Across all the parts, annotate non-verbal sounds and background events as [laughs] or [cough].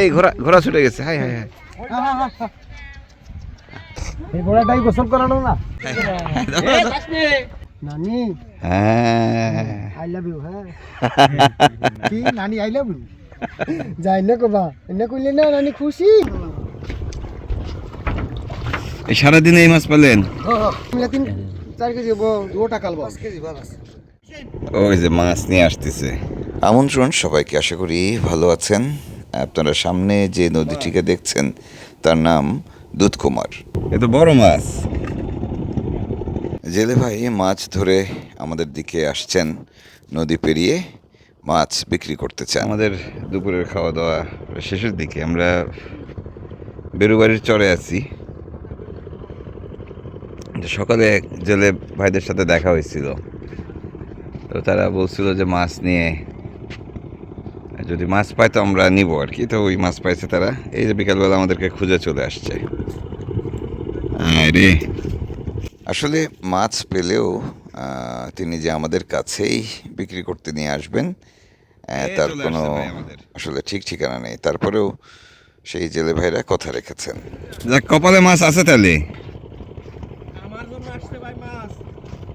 এই ঘোড়া ঘোড়া ছুটে গেছে। হাই হাই হাই। এই ঘোড়াটাই গোসল করানো না? নানি হ্যাঁ। আই লাভ ইউ হ্যাঁ। কি নানি আই লাভ ইউ যাই না কবা এনে কইলে না নানি খুশি? এই সারাদিনে এই মাছ পেলেন? তিন চার কেজি ও টাকা পাঁচ কেজি বাস ওই যে মাছ নিয়ে আসতেছে। আমন্ত্রণ সবাইকে আশা করি ভালো আছেন। আপনারা সামনে যে নদীটিকে দেখছেন তার নাম দুধকুমার। এ তো বড় মাছ। জেলে ভাই মাছ ধরে আমাদের দিকে আসছেন নদী পেরিয়ে মাছ বিক্রি করতে চান। আমাদের দুপুরের খাওয়া দাওয়া শেষের দিকে আমরা বেরুবাড়ির চরে আছি। সকালে জেলে ভাইদের সাথে দেখা হয়েছিল। তো তারা বলছিল যে মাছ নিয়ে যদি মাছ পায় তো আমরা নিব আর কি। তো ওই মাছ পাইছে তারা। এই যে বিকালবেলা আমাদেরকে খুঁজে চলে আসছে। রে আসলে মাছ পেলেও আহ, তিনি যে আমাদের কাছেই বিক্রি করতে নিয়ে আসবেন তার কোনো আসলে ঠিক ঠিকানা নেই। তারপরেও সেই জেলে ভাইরা কথা রেখেছেন। যাক কপালে মাছ আছে তাহলে।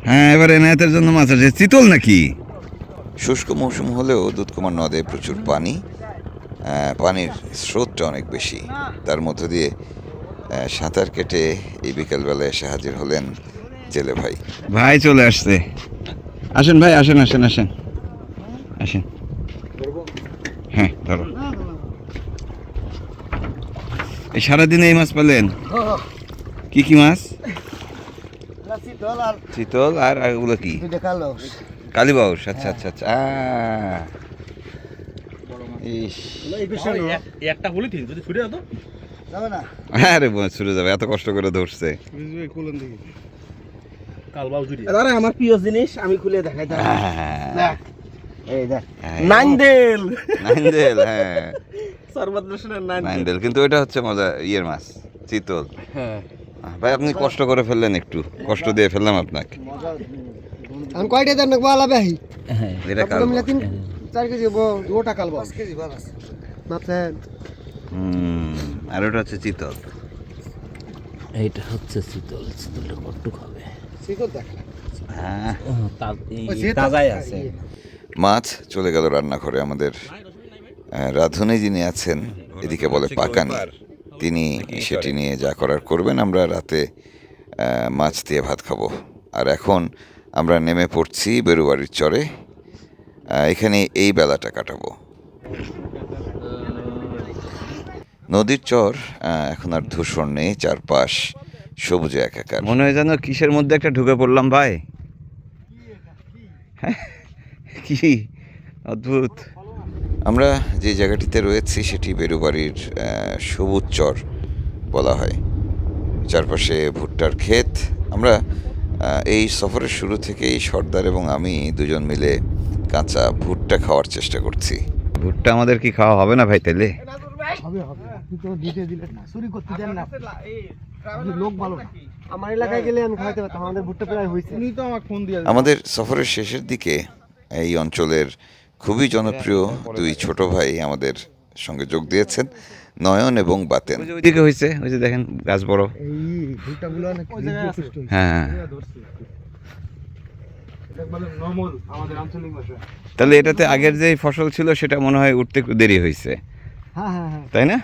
হ্যাঁ এবারে এনায়েতের জন্য মাছ আছে। চিতল নাকি? শুষ্ক মৌসুম হলেও দুধকুমার নদে প্রচুর পানি। পানির স্রোতটা অনেক বেশি। তার মধ্য দিয়ে সাঁতার কেটে এই বিকালবেলায় এসে হাজির হলেন জেলে ভাই। ভাই চলে আসছে। আসেন ভাই আসেন আসেন আসেন। আসেন। হ্যাঁ ধরো। এই সারাদিনে এই মাছ পেলেন? কি কি মাছ? দল আর চিতল আর ওগুলো কি? কালো। কালীবাউস আচ্ছা আচ্ছা আচ্ছা একটা হলি তিন যদি ছুটে যেত যাবে না? আরে বোন ছুটে যাবে এত কষ্ট করে ধরছে। আরে আমার প্রিয় জিনিস আমি খুলে দেখাই হ্যাঁ, এই দেখ। হ্যাঁ। নাইন্দেল নাইন্দেল হ্যাঁ। সর্বাত নাইন্দেল নাইন্দেল কিন্তু এটা হচ্ছে মজা ইয়ের মাছ চিতল। হ্যাঁ। ভাই আপনি কষ্ট করে ফেললেন একটু। কষ্ট দিয়ে ফেললাম আপনাকে। আমি কয়টা দেন নাকবো আলাবে আহি এটা কাল মিলে তিন চার কেজি ও টাকা পাঁচ কেজি বাস মাপছেন হুম আর ওটা হচ্ছে চিতল। এইটা হচ্ছে শীতল শীতলটা কটুক হবে? শিকল দেখ। হ্যাঁ। তাজাই আছে। মাছ চলে গেল রান্নাঘরে আমাদের রাঁধুনি যিনি আছেন এদিকে বলে পাকানি। তিনি সেটি নিয়ে যা করার করবেন আমরা রাতে মাছ দিয়ে ভাত খাব। আর এখন আমরা নেমে পড়ছি বেরুবাড়ির চরে। এখানে এই বেলাটা কাটাবো। নদীর চর এখন আর ধূসর নেই চারপাশ সবুজে একাকার। মনে হয় যেন কিসের মধ্যে একটা ঢুকে পড়লাম ভাই। কি অদ্ভুত। আমরা যে জায়গাটিতে রয়েছি সেটি বেরুবাড়ির সবুজ চর বলা হয়। চারপাশে ভুট্টার ক্ষেত। আমরা এই সফরের শুরু থেকেই সর্দার এবং আমি দুজন মিলে কাঁচা ভুট্টা খাওয়ার চেষ্টা করছি। ভুট্টা আমাদের কি খাওয়া হবে না ভাই তাইলে? হবে হবে। তো দিতে দিলেন না। চুরি করতে দেন না। লোক ভালো আমার এলাকায় গেলে আমি খাইতে পারতাম। আমাদের ভুট্টা প্রায় হয়েছে। তো আমাকে ফোন দিয়ে আমাদের সফরের শেষের দিকে এই অঞ্চলের খুবই জনপ্রিয় দুই ছোট ভাই আমাদের সঙ্গে যোগ দিয়েছেন নয়ন এবং বাতেন। ওইদিকে হয়েছে ওই যে দেখেন গাছ বড়। হ্যাঁ আঞ্চলিক ভাষা। তাহলে এটাতে আগের যে ফসল ছিল সেটা মনে হয় উঠতে একটু দেরি হয়েছে হ্যাঁ হ্যাঁ হ্যাঁ। তাই না?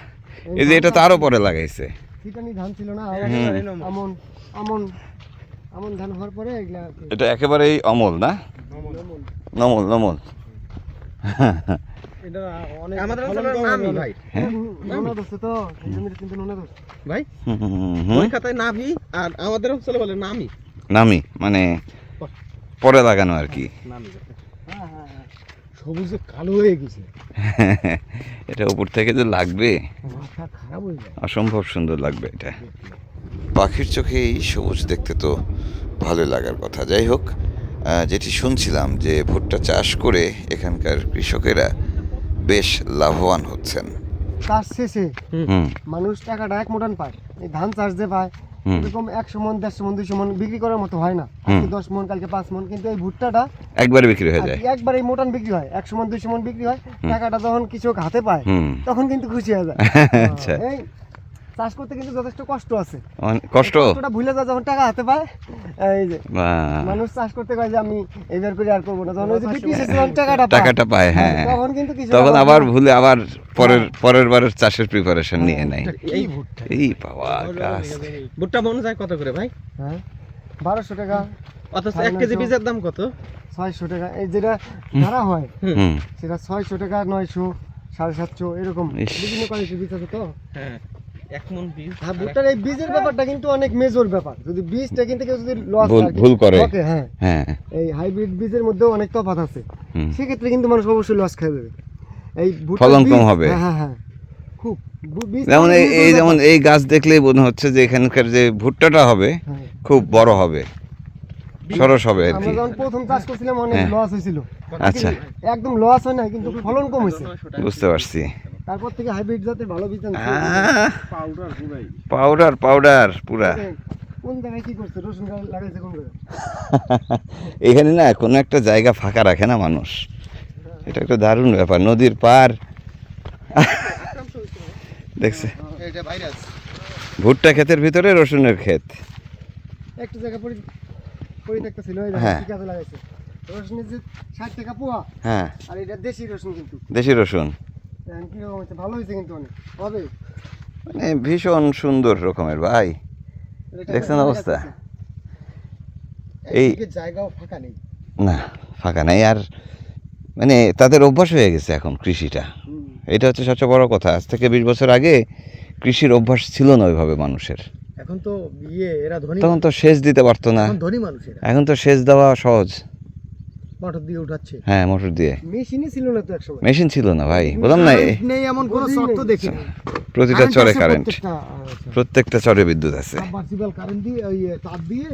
এই যে এটা তো আরও পরে লাগাইছে। ঠিকানি ধান ছিল না আমন আমন আমন ধান হওয়ার পরে এটা একেবারেই অমল না? Normal normal. [laughs] নামি। নামি মানে পরে লাগানো আর কি। হ্যাঁ হ্যাঁ হ্যাঁ সবুজে কালো হয়ে গেছে। [laughs] এটা উপর থেকে যে লাগবে। হয়ে অসম্ভব সুন্দর লাগবে এটা। পাখির চোখে এই সবুজ দেখতে তো ভালো লাগার কথা। যাই হোক যেটি শুনছিলাম যে ভুট্টা চাষ করে এখানকার কৃষকেরা বেশ লাভবান হচ্ছেন। চাষ শেষে মানুষ টাকাটা এক মোটান পায় এই ধান চাষ যে পায় এরকম একশো মন দেড়শো মন দুইশো মন বিক্রি করার মতো হয় না। দশ মন কালকে পাঁচ মন কিন্তু এই ভুট্টাটা একবারে বিক্রি হয়ে যায়। একবার এই মোটান বিক্রি হয় একশো মন দুইশো মন বিক্রি হয় টাকাটা যখন কৃষক হাতে পায় তখন কিন্তু খুশি হয়ে যায়। [laughs] আচ্ছা। এই চাষ করতে কিন্তু যথেষ্ট কষ্ট আছে। কষ্ট? কষ্টটা ভুলে যায় যখন টাকা হাতে পায় এই যে মানুষ চাষ করতে কয় যে আমি এইবার করে আর করব না। যখন ওই যে বিক্রি শেষে যখন টাকাটা টাকাটা পায় হ্যাঁ। তখন কিন্তু কৃষক তখন আবার ভুলে আবার পরের পরের বারের চাষের প্রিপারেশন নিয়ে নেয়। এই ভুট্টা। এই বাবা গাছ। ভুট্টা মনে যায় কত করে ভাই? হ্যাঁ বারোশো টাকা। অথচ এক কেজি বীজের দাম কত? ছয়শো টাকা। এই যেটা ধরা হয় হুম। সেটা ছয়শো টাকা নয়শো সাড়ে সাতশো এরকম। বিভিন্ন কোয়ালিটির বীজ আছে তো। হ্যাঁ। এক বীজ। হ্যাঁ ভুট্টার এই বীজের ব্যাপারটা কিন্তু অনেক মেজর ব্যাপার। যদি বীজটা কিনতে কেউ যদি লস ভুল- ভুল করে। হ্যাঁ। হ্যাঁ। এই হাইব্রিড বীজের মধ্যেও অনেক তফাৎ আছে। সেক্ষেত্রে কিন্তু মানুষ অবশ্যই লস খেয়ে এই ফলন কম হবে। হ্যাঁ হ্যাঁ হ্যাঁ। খুব যেমন এই। যেমন গাছ দেখলেই মনে হচ্ছে যে এখানকার যে ভুট্টাটা হবে হ্যাঁ। খুব বড় হবে। সরস হবে আর কি। যখন প্রথম চাষ করছিলাম অনেক হ্যাঁ। লস হয়েছিল। আচ্ছা। একদম লস হয় না কিন্তু ফলন কম হয়েছে। বুঝতে পারছি। তারপর থেকে হাইব্রিড জাতের ভালো বীজ আনছে। পাউডার পুরাই। পাউডার পাউডার পুরা। কোন জায়গায় কি করছে? রসুন গাছ লাগাইছে কোন জায়গায়? [laughs] এখানে না কোনো একটা জায়গা ফাঁকা রাখে না মানুষ। এটা একটা দারুণ ব্যাপার নদীর পার [laughs] দেখছে। ভুট্টা ক্ষেতের ভিতরে রসুনের ক্ষেত। একটা জায়গা পরি পরিত্যক্ত ছিল হ্যাঁ। ঠিক আছে লাগাইছে। রসুনের যে ষাট টাকা পোয়া হ্যাঁ। আর এটা দেশি রসুন কিন্তু। দেশি রসুন। কীরকম হয়েছে ভালো হয়েছে কিন্তু অনেক। হবে? মানে ভীষণ সুন্দর রকমের ভাই। দেখছেন অবস্থা? এই- একদিকে জায়গাও ফাঁকা নেই। না ফাঁকা নাই। আর মানে তাদের অভ্যাস হয়ে গেছে এখন কৃষিটা। এটা হচ্ছে সবচেয়ে বড় কথা। আজ থেকে বিশ বছর আগে কৃষির অভ্যাস ছিল না ওইভাবে মানুষের। এখন তো ইয়ে এরা ধনী তখন তো সেচ দিতে পারতো না। এখন ধনী মানুষ এখন তো সেচ দেওয়া সহজ। মোটর দিয়ে উঠাচ্ছে। হ্যাঁ মোটর দিয়ে। মেশিনই ছিল না তো একসময়। মেশিন ছিল না ভাই বললাম না নেই এমন কোনো শর্ত দেখি প্রতিটা চরে কারেন্ট প্রত্যেকটা চরে বিদ্যুৎ আছে। কারেন্ট দিয়ে ওই তার দিয়ে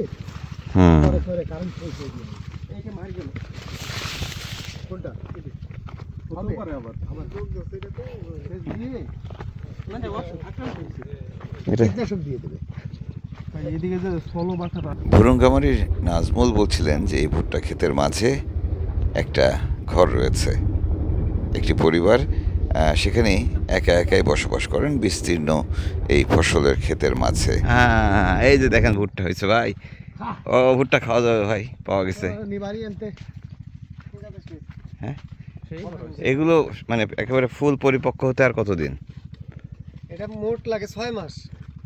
হুম। পরে কারেন্ট পৌঁছে দিয়ে এইটা মার গেল কোনটা হবে। আবার। আবার যোগ দোষ এটা তো শেষ দিয়ে মানে এটা কীটনাশক দিয়ে দেবে। ভুরুঙ্গামারির নাজমুল বলছিলেন যে এই ভুট্টা ক্ষেতের মাঝে একটা ঘর রয়েছে একটি পরিবার সেখানে একা একাই বসবাস করেন বিস্তীর্ণ এই ফসলের ক্ষেতের মাঝে। হ্যাঁ এই যে দেখেন ভুট্টা হয়েছে ভাই। ও ভুট্টা খাওয়া যাবে ভাই পাওয়া গেছে। হ্যাঁ? এগুলো মানে একেবারে ফুল পরিপক্ক হতে আর কতদিন? এটা মোট লাগে ছয় মাস।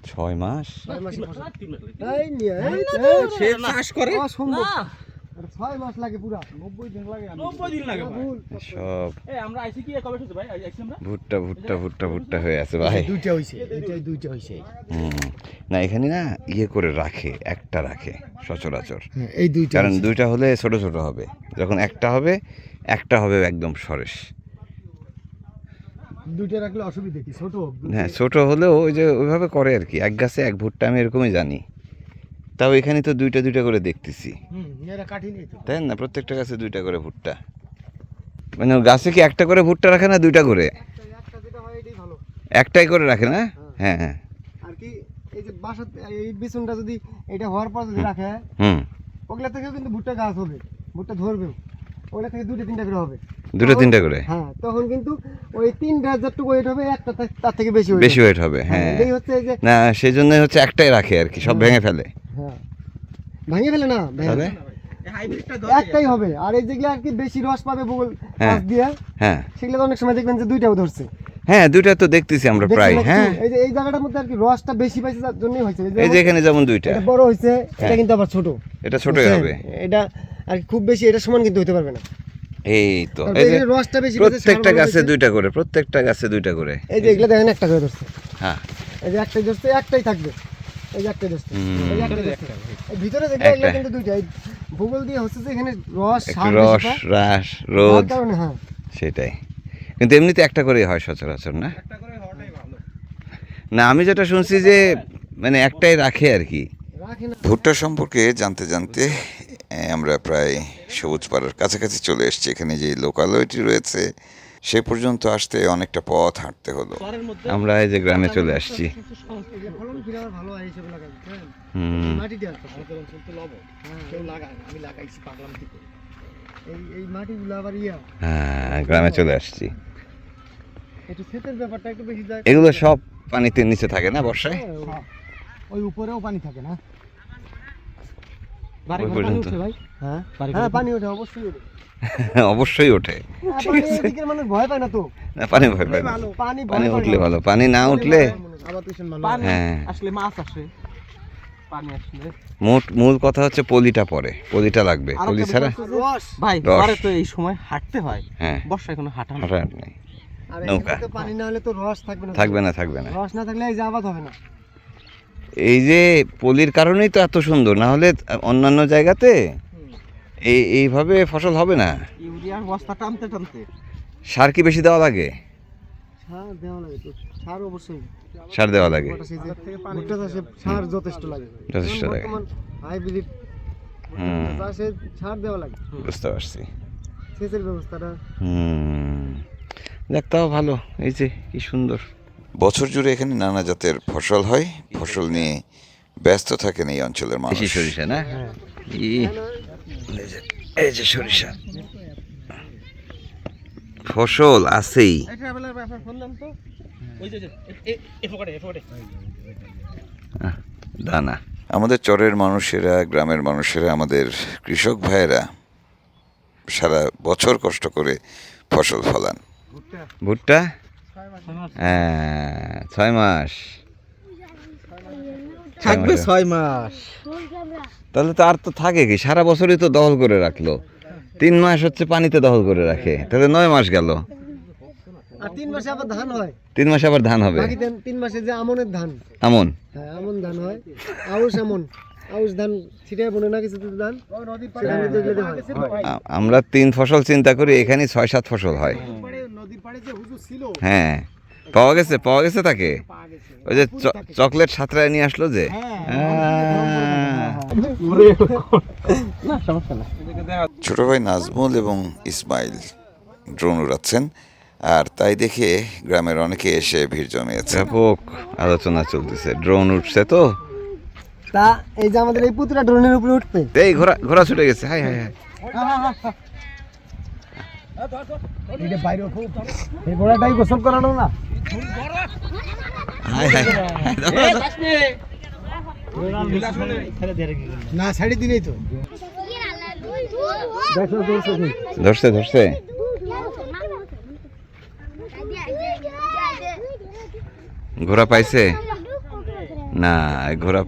ছয় মাস? ছয় মাসে করে। ছয় মাস লাগে পুরা নব্বই দিন লাগে নব্বই দিন লাগে সব। আমরা আইসি কি? কবে এসেছি ভাই? আইসি আমরা? ভুট্টা ভুট্টা ভুট্টা ভুট্টা হয়ে আছে ভাই। দুইটা হইছে এটাই দুইটা হইছে। হুম। না এখানে না ইয়ে করে রাখে একটা রাখে সচরাচর। হ্যাঁ, এই দুইটা কারণ দুইটা হলে ছোট ছোট হবে। যখন একটা হবে একটা হবে একদম সরেস দুইটা রাখলে অসুবিধা কি? ছোট হ্যাঁ ছোট হলেও ওই যে ওইভাবে করে আর কি। এক গাছে এক ভুট্টা আমি এরকমই জানি। তাও এখানে তো দুইটা দুইটা করে দেখতেছি। তাই না? প্রত্যেকটা গাছে দুইটা করে ভুট্টা। মানে গাছে কি একটা করে ভুট্টা রাখে না দুইটা করে? হয় একটাই করে রাখে না? হ্যাঁ। হ্যাঁ আর কি এই যে বাসা এই বিছুনটা যদি এটা হওয়ার পর যদি রাখে হুম। ওগুলা থেকেও কিন্তু ভুট্টা গাছ হবে। ভুট্টা ধরবেও। ওগুলা থেকে দুটো তিনটা করে হবে। দুটো তিনটা করে? হ্যাঁ তখন কিন্তু ওই তিনটা যতটুকু ওয়েট হবে একটা তার থেকে বেশি বেশি ওয়েট হবে হ্যাঁ। হ্যাঁ এটাই হচ্ছে এই যে না সেই জন্য হচ্ছে একটাই রাখে আর কি সব ভেঙে ফেলে। হ্যাঁ ভাঙে ফেলে না? একটাই হবে। আর এই যেগুলো আর কি বেশি রস পাবে ভূগোল হ্যাঁ। পাশ দিয়ে হ্যাঁ। সেগুলো তো অনেক সময় দেখবেন যে দুইটাও ধরছে। হ্যাঁ দুইটা তো দেখতেছি আমরা প্রায় হ্যাঁ। এই যে এই জায়গাটার মধ্যে আর কি রসটা বেশি পাইছে তার জন্যই হয়েছে। এই যে এখানে যেমন দুইটা। এটা বড় হয়েছে এটা হ্যাঁ। কিন্তু আবার ছোট। এটা ছোটই হবে। এটা আর কি খুব বেশি এটা সমান কিন্তু হতে পারবে না। এই তো। এই যে রসটা বেশি প্রত্যেকটা গাছে দুইটা করে প্রত্যেকটা গাছে দুইটা করে। এই যে। এগুলো দেখেন একটা করে ধরছে। হ্যাঁ। এই যে একটাই ধরছে একটাই থাকবে। এই যে একটাই এই যে একটাই ভিতরে যেগুলো এগুলো কিন্তু দুইটা ভূগোল দিয়ে হচ্ছে যে এখানে রস রস রাস রোদ। হ্যাঁ। সেটাই। কিন্তু এমনিতে একটা করেই হয় সচরাচর না? না আমি যেটা শুনছি যে মানে একটাই রাখে আর কি। রাখে ভুট্টা সম্পর্কে জানতে জানতে আমরা প্রায় সবুজ পাড়ার কাছাকাছি চলে এসেছি। এখানে যে লোকালয়টি রয়েছে সে পর্যন্ত আসতে অনেকটা পথ হাঁটতে হলো। আমরা এই যে গ্রামে চলে আসছি। হয় হ্যাঁ। গ্রামে চলে আসছি। একটু সেচের ব্যাপারটা একটু বেশি যায় এগুলো সব পানিতে নিচে থাকে না বর্ষায়? হ্যাঁ, ওই উপরেও পানি থাকে না। পর্যন্ত। ভাই? হ্যাঁ? বাড়ি হ্যাঁ পানি ওঠে অবশ্যই ওঠে [laughs] অবশ্যই ওঠে। মানুষ ভয় পায় না তো? না পানি ভয় পায় না। পানি পানি উঠলে ভালো। পানি না উঠলে হ্যাঁ। আসলে মাছ আসে। মোট মূল কথা হচ্ছে পলিটা পরে। পলিটা লাগবে। পলি ছাড়া? রস। ভাই রস। তো এই সময় হাঁটতে হয়। হ্যাঁ। বর্ষায় কোনো হাঁটা না নেই। আর নৌকা। পানি না হলে তো রস থাকবে না। থাকবে না থাকবে না। রস না থাকলে এই যে আবাদ হবে না। এই যে পলির কারণেই তো এত সুন্দর। না হলে অন্যান্য জায়গাতে এই এইভাবে ফসল হবে না? ইউরিয়ার বস্তা টানতে টানতে। সার কি বেশি দেওয়া লাগে? সার দেওয়া লাগে তো সার অবশ্যই। সার দেওয়া লাগে। ভুট্টা চাষে সার যথেষ্ট লাগে। যথেষ্ট লাগে। হাইব্রিড হুম। চাষে সার দেওয়া লাগে। বুঝতে পারছি। সেচের ব্যবস্থাটা। হুম। যাক তাও ভালো। এই যে কি সুন্দর। বছর জুড়ে এখানে নানা জাতের ফসল হয়। ফসল নিয়ে ব্যস্ত থাকেন এই অঞ্চলের মানুষ। সরিষা না? ই, এই যে- সরিষা। ফসল আছেই। দানা। আমাদের চরের মানুষেরা গ্রামের মানুষেরা আমাদের কৃষক ভাইয়েরা সারা বছর কষ্ট করে ফসল ফলান। ভুট্টা? হ্যাঁ ছয় মাস। থাকবে ছয় মাস। তাহলে তো আর তো থাকে কি? সারা বছরই তো দখল করে রাখল। তিন মাস হচ্ছে পানিতে দখল করে রাখে। তাহলে নয় মাস গেল। আর তিন মাসে আবার ধান হয়। তিন মাসে আবার ধান হবে। বাকি তিন- মাসে যে আমনের ধান। আমন? হ্যাঁ আমন ধান হয়। আউশ আমন। আউশ ধান ছিটায় বনে না কিছু আমরা তিন ফসল চিন্তা করি এখানে ছয় সাত ফসল হয়। নদীর পাড়ে যে হুজুর ছিল হ্যাঁ। পাওয়া গেছে পাওয়া গেছে তাকে? ওই যে চকলেট সাঁতরায় নিয়ে আসলো যে? হ্যাঁ। না সমস্যা না ছোট ভাই নাজমুল এবং ইসমাইল ড্রোন উড়াচ্ছেন আর তাই দেখে গ্রামের অনেকে এসে ভিড় জমিয়েছে ব্যাপক আলোচনা চলতেছে। ড্রোন উঠছে তো? তা এই যে আমাদের এই পুতুরা ড্রোনের উপরে উঠবে। এই ঘোড়া ঘোড়া ছুটে গেছে। হাই হাই হাই। এটা বাইরে উঠো এই ঘোড়াটাই গোসল করানো না হাই হাই না সাড়ে দিনেই তো দেখো দেখো ধরছে ধরছে ঘোড়া পাইছে না ঘোড়া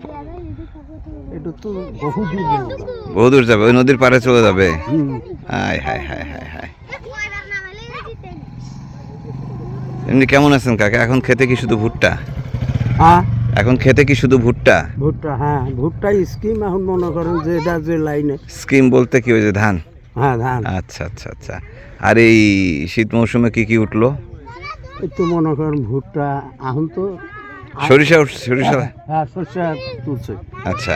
বহু দূর যাবে ওই নদীর পাড়ে চলে যাবে। হাই হাই হাই হাই হাই এমনি কেমন আছেন কাকা? এখন খেতে কি শুধু ভুট্টা? হ্যাঁ। এখন খেতে কি শুধু ভুট্টা? ভুট্টা হ্যাঁ। ভুট্টা স্কিম এখন মনে করেন যে এটা যে লাইনে স্কিম বলতে কি ওই যে ধান? হ্যাঁ ধান। আচ্ছা আচ্ছা আচ্ছা। আর এই শীত মৌসুমে কি কি উঠল? একটু মনে করেন ভুট্টা এখন তো সরিষা উঠছে সরিষা? হ্যাঁ শস্য তুলছে। আচ্ছা।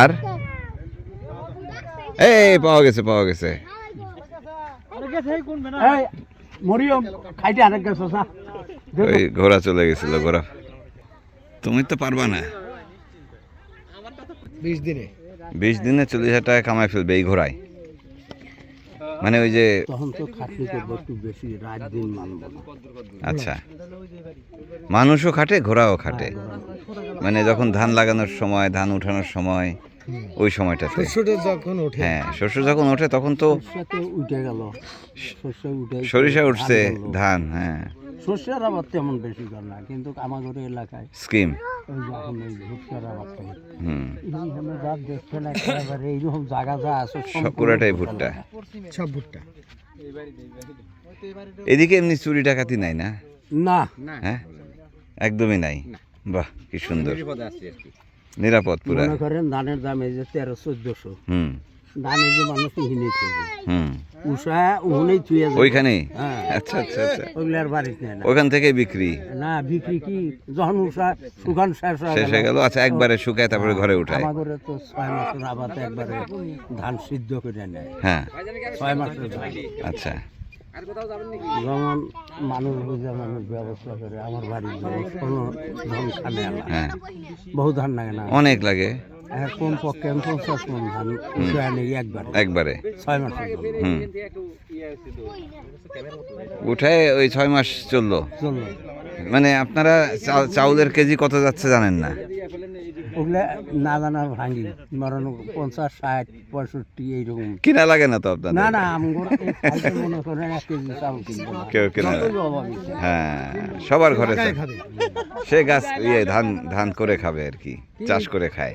আর? এই পাওয়া গেছে পাওয়া গেছে। এই মরিয়ম খাইতে আরেক গেছ ওই ঘোড়া চলে গেছিল ঘোড়া। তুমি তো পারবা না। বিশ দিনে। বিশ দিনে চল্লিশ হাজার টাকা কামাই ফেলবে এই ঘোড়ায়। মানে ওই যে তখন তো খাটনি করব একটু বেশি রাত দিন মানবো আচ্ছা। মানুষও খাটে ঘোড়াও খাটে। মানে যখন ধান লাগানোর সময় ধান উঠানোর সময় ওই সময়টাতে। শস্যটা যখন ওঠে। হ্যাঁ শস্য যখন ওঠে তখন তো উঠে গেল। শস্য উঠে সরিষা উঠছে ধান হ্যাঁ। শস্যের আবার তেমন বেশি কর না কিন্তু আমাদের এলাকায় স্কিম। ওই এই ভুট্টার আবাদটা হচ্ছে। এইখানে যা দেখছেন একেবারে এইরকম জায়গা যা আছে সব পুরাটাই ভুট্টা। সব ভুট্টা। এদিকে এমনি চুরি ডাকাতি নাই না? না। হ্যাঁ? একদমই নাই। বাহ কি সুন্দর। নিরাপদ পুরা। মনে করেন ধানের দাম এই যে তেরো চোদ্দশো। হুম। ধান এই যে মানুষ চলবে হুম। উষা উহনেই চুয়ে যাবে ওইখানে হ্যাঁ। আচ্ছা আচ্ছা আচ্ছা। ওগুলো আর বাড়িতে নেয় না। ওখান থেকে বিক্রি? না বিক্রি কি? যখন উষা শুকান শেষ শেষ হয়ে গেল। আচ্ছা একবারে শুকায় তারপরে ঘরে উঠায়। আমাদের তো ছয় মাসের আবাদ একবারে ধান সিদ্ধ করে নেয়। হ্যাঁ। ছয় মাসের আচ্ছা। যেমন মানুষ বুঝে মানুষ ব্যবস্থা করে আমার বাড়ি কোনো ধান খানে হ্যাঁ। বহু ধান লাগে না। অনেক লাগে। হ্যাঁ, কোন পক্ষে আমি পঞ্চাশ মন ধান উঠে আনি একবার। একবারে। ছয় জন্য হুম। উঠায় ওই ছয় মাস চলল। চলল। মানে আপনারা চাউলের কেজি কত যাচ্ছে জানেন না? ওগুলা না জানা ভাঙি মরণ পঞ্চাশ ষাট পঁয়ষট্টি এইরকম। কিনা লাগে না তো আপনার না না আমগুলো মনে করেন এক কেজি চাউল কিনবো কেউ কেনা হ্যাঁ সবার ঘরে সে গাছ ইয়ে ধান ধান করে খাবে আর কি? চাষ করে খায়।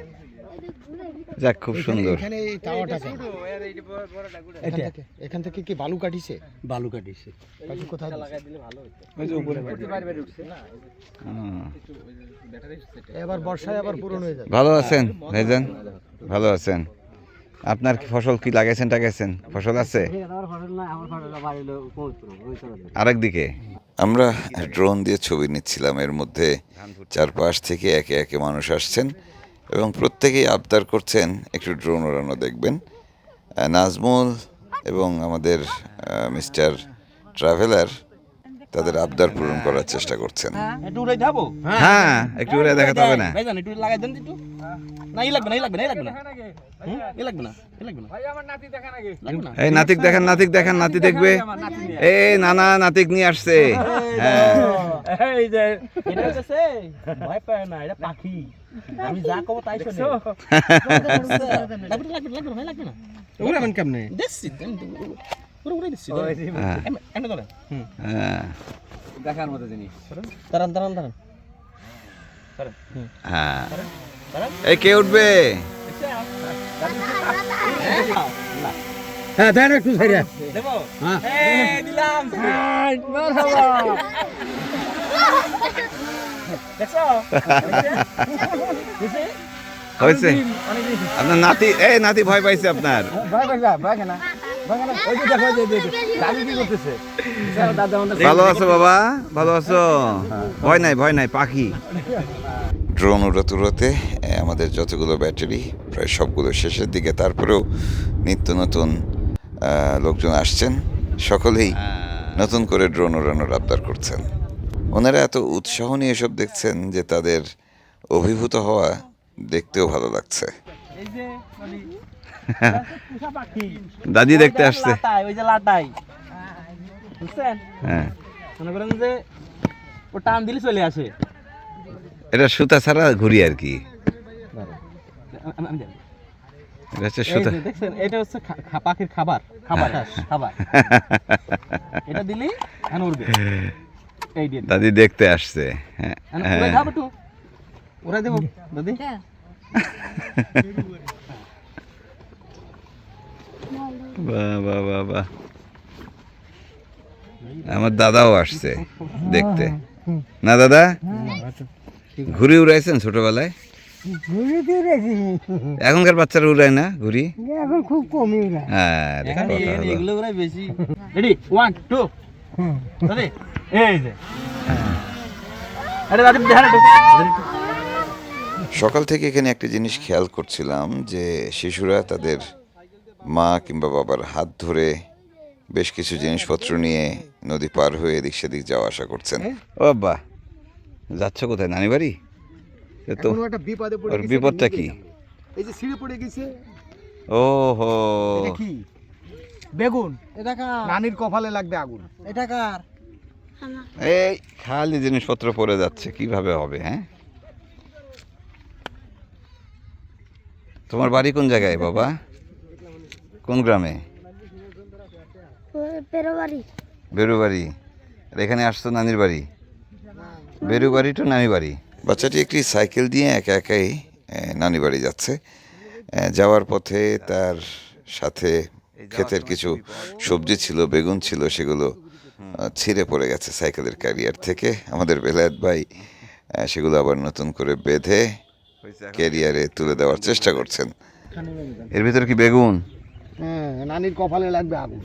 যাক খুব সুন্দর। এখানে এই টাওয়ারটা এখান থেকে কি বালু কাটিছে? বালু কাটিছে? হুম। এবার বর্ষায় আবার পূরণ হয়ে যাবে। ভালো আছেন ভাইজান? ভালো আছেন? আপনার কি ফসল কি লাগাইছেন টাগাইছেন? ফসল আছে? আরেক দিকে আমরা ড্রোন দিয়ে ছবি নিচ্ছিলাম এর মধ্যে চারপাশ থেকে একে একে মানুষ আসছেন। এবং প্রত্যেকেই আবদার করছেন একটু ড্রোন ওড়ানো দেখবেন। নাজমুল এবং আমাদের মিস্টার ট্রাভেলার তাদের আবদার পূরণ করার চেষ্টা করছেন। একটু উড়াই যাব হ্যাঁ একটু উড়ে দেখাতে হবে না। ভাইজান একটু লাগাই দেন একটু। না ই লাগবে না ই লাগবে না ই লাগবে না। ই লাগবে না ই লাগবে না। লাগবে না। এই নাতিক দেখেন নাতিক দেখেন নাতি দেখবে। এই নানা নাতিক নিয়ে আসছে। হ্যাঁ এই যে। এটা হচ্ছে ভয় পায় না এটা পাখি। আমি যা কব তাই শোনে। লাগবে লাগবে লাগবে ভাই, লাগবে না। উড়াবেন কেমনে? দেখছি পুরো উড়ে দিচ্ছি হ্যাঁ, এমনি ধরে হুম। হ্যাঁ, দাঁড়ান দাঁড়ান দাঁড়ান। হ্যাঁ। এই কে উঠবে? হ্যাঁ দেন একটু দেবো? হ্যাঁ। দিলাম। দেখছ? [laughs] হয়েছে? আপনার নাতি এই নাতি ভয় পাইছে আপনার। ভালো আছো বাবা? ভালো আছো? ভয় নাই ভয় নাই পাখি। ড্রোন উড়াতে উড়াতে এ, আমাদের যতগুলো ব্যাটারি প্রায় সবগুলো শেষের দিকে তারপরেও নিত্য নতুন লোকজন আসছেন। সকলেই নতুন করে ড্রোন উড়ানোর আবদার করছেন। ওনারা এত উৎসাহ নিয়ে এসব দেখছেন যে তাদের অভিভূত হওয়া দেখতেও ভালো লাগছে। মানে। [laughs] দাদি দেখতে আসছে। ওই যে লাটাই। বুঝছেন? হ্যাঁ। মনে করেন যে ও টান দিলে চলে আসে। এটা সুতা ছাড়া ঘুরি আর কি। এটা হচ্ছে সুতা। দেখছেন এটা হচ্ছে পাখির খাবার খাবার [laughs] খাবার। এটা দিলেই উড়বে। দাদি দেখতে আসছে। হ্যাঁ। হ্যাঁ। দেবো দাদি? বাহ বাহ বাহ বাহ। আমার দাদাও আসছে দেখতে। না দাদা? ঘুড়ি উড়াইছেন ছোটবেলায়? এখনকার বাচ্চারা উড়ায় না ঘুরি এখন খুব কমই না হ্যাঁ। এগুলো ওরাই বেশি। রেডি ওয়ান টু এই যে। আরে সকাল থেকে এখানে একটা জিনিস খেয়াল করছিলাম যে শিশুরা তাদের মা কিংবা বাবার হাত ধরে বেশ কিছু জিনিসপত্র নিয়ে নদী পার হয়ে এদিক সেদিক যাওয়া আসা করছেন। ও বাবা যাচ্ছ কোথায়? নানি বাড়ি তো ওর বিপদটা কি? এই যে ছিঁড়ে পড়ে গেছে। ও হো এটা কি? বেগুন। এটা কার? নানির কপালে লাগবে আগুন। এটা কার? এই খালি জিনিসপত্র পড়ে যাচ্ছে কীভাবে হবে হ্যাঁ? তোমার বাড়ি কোন জায়গায় বাবা? কোন গ্রামে? বেরুবাড়ি। আর এখানে আসছো নানির বাড়ি? বেরুবাড়ি টু নানি বাড়ি? বাচ্চাটি একটি সাইকেল দিয়ে একা একাই নানি বাড়ি যাচ্ছে। যাওয়ার পথে তার সাথে ক্ষেতের কিছু সবজি ছিল বেগুন ছিল সেগুলো ছিঁড়ে পড়ে গেছে সাইকেলের ক্যারিয়ার থেকে। আমাদের বেলায়েত ভাই সেগুলো আবার নতুন করে বেঁধে ক্যারিয়ারে তুলে দেওয়ার চেষ্টা করছেন। এর ভিতরে কি বেগুন? হ্যাঁ নানির কপালে লাগবে আগুন।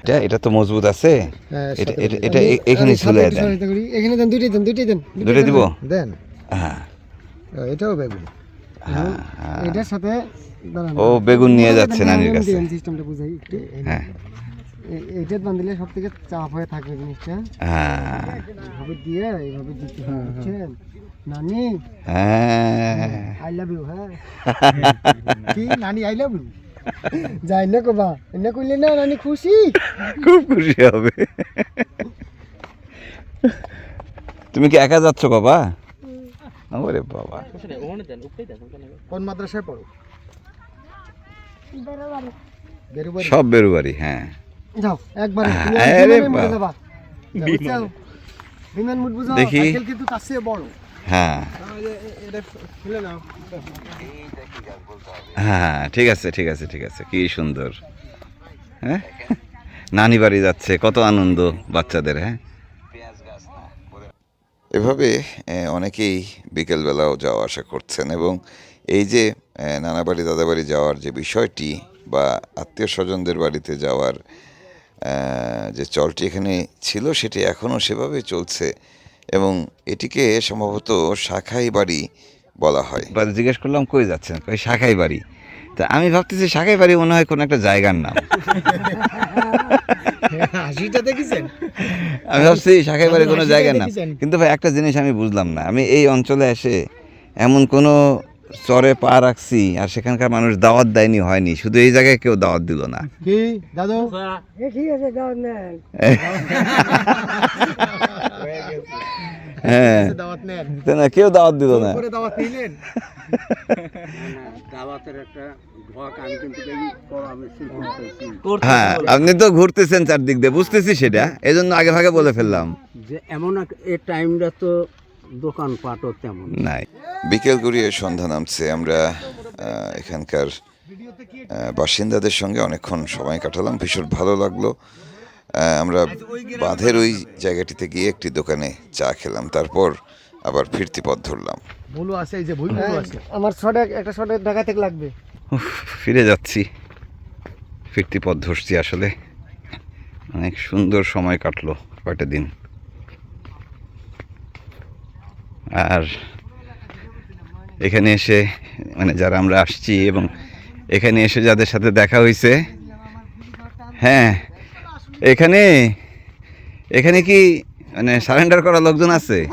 এটা এটা তো মজবুত আছে। হ্যাঁ, এটা এখানে আমি ঝুলে দেন। এখানে দেন দুইটাই দেন দুইটাই দেন। দুইটাই দিব? দেন হ্যাঁ। হ্যাঁ, এটাও বেগুন। হ্যাঁ, হ্যাঁ। এটার সাথে ও বেগুন নিয়ে যাচ্ছে নানির কাছে। সিস্টেমটা বুঝাই একটু। হ্যাঁ। এইটা বান্ধিলে সব থেকে চাপ হয়ে থাকবে জিনিসটা। হ্যাঁ। এইভাবে দিয়ে এইভাবে দিতে হবে বুঝছেন? নানি হ্যাঁ। আই লাভ ইউ হ্যাঁ? [laughs] কি? নানি আই লাভ ইউ যাই না কবা। এনে কইলে না নানি খুশি? খুব খুশি হবে। তুমি কি একা যাচ্ছ বাবা? ওরে বাবা। কোন মাদ্রাসায় পড়ো? বেরোবাড়ি। সব বেরুবারি হ্যাঁ। যাও একবার আরে বিমানে মুড়ে। বুঝাও দেখি। কিন্তু তার চেয়ে বড়। হ্যাঁ। এটা ফেলে নাও। হ্যাঁ ঠিক আছে ঠিক আছে ঠিক আছে। কি সুন্দর। হ্যাঁ? নানি বাড়ি যাচ্ছে কত আনন্দ বাচ্চাদের হ্যাঁ? এভাবে অনেকেই বিকেলবেলাও যাওয়া আসা করছেন এবং এই যে নানা বাড়ি দাদা বাড়ি যাওয়ার যে বিষয়টি বা আত্মীয় স্বজনদের বাড়িতে যাওয়ার যে চলটি এখানে ছিল সেটি এখনও সেভাবে চলছে এবং এটিকে সম্ভবত শাখাই বাড়ি বলা হয়। জিজ্ঞেস করলাম কই যাচ্ছেন? কই শাখাই বাড়ি। তা আমি ভাবতেছি শাখাই বাড়ি মনে হয় কোনো একটা জায়গার নাম। [laughs] হাসিটা দেখেছেন? আমি ভাবছি শাখাই বাড়ি কোনো হাসিটাই জায়গার নাম। কিন্তু ভাই একটা জিনিস আমি বুঝলাম না। আমি এই অঞ্চলে এসে এমন কোনো চরে পা রাখছি আর সেখানকার মানুষ দাওয়াত দেয়নি হয়নি। শুধু এই জায়গায় কেউ দাওয়াত দিল না। কি দাদু? ঠিক আছে যাও নেন? হ্যাঁ। দাওয়াত নেন। না কেউ দাওয়াত দিল না। দাওয়াত নিলেন? দাওয়াতের একটা ঢক আমি কিন্তু এই আমি শুরু করতেছি। হ্যাঁ আপনি তো ঘুরতেছেন চারদিক দিয়ে বুঝতেছি সেটা। এই জন্য আগে ভাগে বলে ফেললাম। যে এমন এক- এই টাইমটা তো দোকানপাটও তেমন। নাই। বিকেল গড়িয়ে সন্ধ্যা নামছে। আমরা এখানকার বাসিন্দাদের সঙ্গে অনেকক্ষণ সময় কাটালাম। ভীষণ ভালো লাগল। আমরা বাঁধের ওই জায়গাটিতে গিয়ে একটি দোকানে চা খেলাম। তারপর আবার ফিরতি পথ ধরলাম। ভুলু আছে এই যে ভুল আছে। আমার একটা ঢাকা থেকে লাগবে। ফিরে যাচ্ছি। ফিরতি পথ ধরছি আসলে। অনেক সুন্দর সময় কাটলো কয়টা দিন। আর এখানে এসে মানে যারা আমরা আসছি এবং এখানে এসে যাদের সাথে দেখা হয়েছে হ্যাঁ এখানে এখানে কি মানে সারেন্ডার করা লোকজন আছে?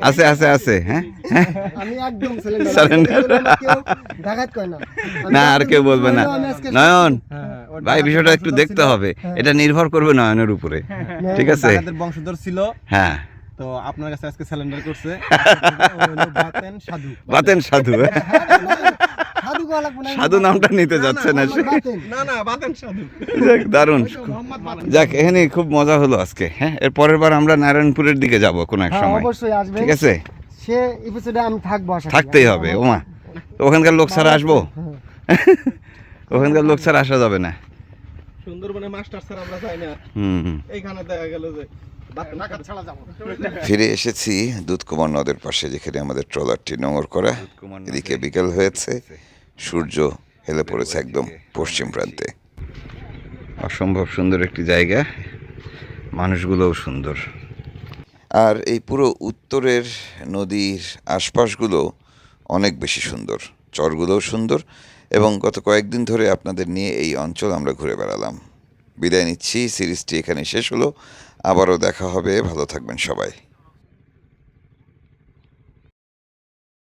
আছে আছে আছে। হ্যাঁ? হ্যাঁ? আমি একদম. ঢাকাত কয় না। না আর কেউ বলবে না। নয়ন ভাই বিষয়টা একটু দেখতে হবে। এটা নির্ভর করবে নয়নের উপরে। ঠিক আছে? বংশধর ছিল। হ্যাঁ। তো আপনার কাছে আজকে স্যালেন্ডার করছে। বাতেন সাধু। বাতেন সাধু। হ্যাঁ? সাধু না। সাধু নামটা নিতে যাচ্ছে না। সে না না বাতেন সাধু। যাক দারুণ। যাক এখানে খুব মজা হলো আজকে হ্যাঁ? এর পরের বার আমরা নারায়ণপুরের দিকে যাব কোনো এক হ্যাঁ সময়। অবশ্যই আসবে। ঠিক আছে? সে এপিসোডে আমি থাকব থাকতেই হবে ওমা। ওখানকার লোক ছাড়া আসব? হ্যাঁ। ওখানকার লোক ছাড়া আসা যাবে না। সুন্দরবনে মাস্টার স্যার আমরা যাই না। এইখানে দেখা গেল যে ফিরে এসেছি দুধকুমার নদের পাশে যেখানে আমাদের ট্রলারটি নোঙর করা এদিকে বিকেল হয়েছে। সূর্য হেলে পড়েছে একদম পশ্চিম প্রান্তে। অসম্ভব সুন্দর একটি জায়গা মানুষগুলোও সুন্দর। আর এই পুরো উত্তরের নদীর আশপাশগুলো অনেক বেশি সুন্দর চরগুলোও সুন্দর এবং গত কয়েকদিন ধরে আপনাদের নিয়ে এই অঞ্চল আমরা ঘুরে বেড়ালাম। বিদায় নিচ্ছি সিরিজটি এখানে শেষ হলো। আবারও দেখা হবে। ভালো থাকবেন সবাই।